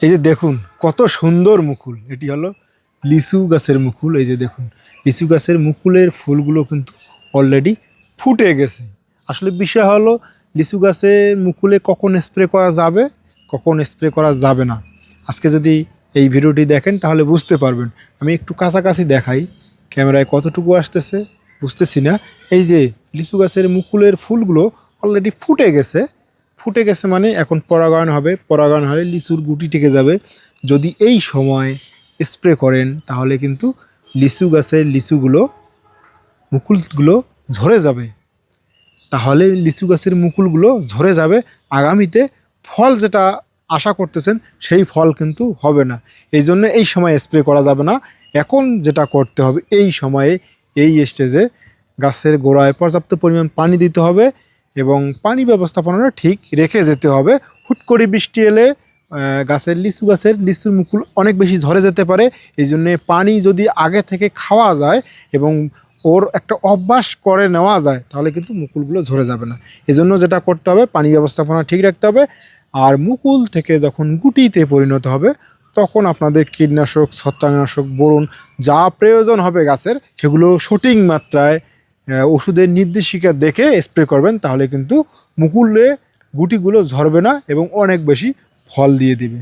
এই যে দেখুন, কত সুন্দর মুকুল। এটি হলো লিচু গাছের মুকুল, এই যে দেখুন। লিচু গাছের মুকুলের ফুলগুলো কিন্তু অলরেডি ফুটে গেছে। আসলে বিষয় হলো, লিচু গাছের মুকুলে কখন স্প্রে করা যাবে, কখন স্প্রে করা যাবে না। আজকে যদি এই ভিডিওটি দেখেন, তাহলে বুঝতে পারবেন। আমি একটু কাছাকাছি দেখাই, ক্যামেরায় কতটুকু আসতেছে, বুঝতেছি না। এই যে লিচু গাছের মুকুলের ফুলগুলো অলরেডি ফুটে গেছে ফুটে গেছে মানে এখন পরাগায়ন হবে। পরাগায়ন হলে লিচুর গুটি টেকে যাবে। যদি এই সময় স্প্রে করেন, তাহলে কিন্তু লিচু গাছের লিচুগুলো, মুকুলগুলো ঝরে যাবে। তাহলে লিচু গাছের মুকুলগুলো ঝরে যাবে। আগামীতে ফল যেটা আশা করতেছেন, সেই ফল কিন্তু হবে না। এই জন্য এই সময় স্প্রে করা যাবে না। এখন যেটা করতে হবে, এই সময়ে এই স্টেজে গাছের গোড়ায় পর্যাপ্ত পরিমাণ পানি দিতে হবে। এবং পানি ব্যবস্থাপনাটা ঠিক রেখে যেতে হবে। হুট করে বৃষ্টি এলে গাছের লিচু গাছের লিচুর মুকুল অনেক বেশি ঝরে যেতে পারে। এই জন্যে পানি যদি আগে থেকে খাওয়া যায় এবং ওর একটা অভ্যাস করে নেওয়া যায়, তাহলে কিন্তু মুকুলগুলো ঝরে যাবে না। এজন্য যেটা করতে হবে, পানি ব্যবস্থাপনা ঠিক রাখতে হবে। আর মুকুল থেকে যখন গুটিতে পরিণত হবে, তখন আপনাদের কীটনাশক, ছত্রাকনাশক বোরন যা প্রয়োজন হবে গাছের, সেগুলো সঠিক মাত্রায় ওষুধের নির্দেশিকা দেখে স্প্রে করবেন, তাহলে কিন্তু মুকুলে গুটিগুলো ঝরবে না এবং অনেক বেশি ফল দিয়ে দিবে।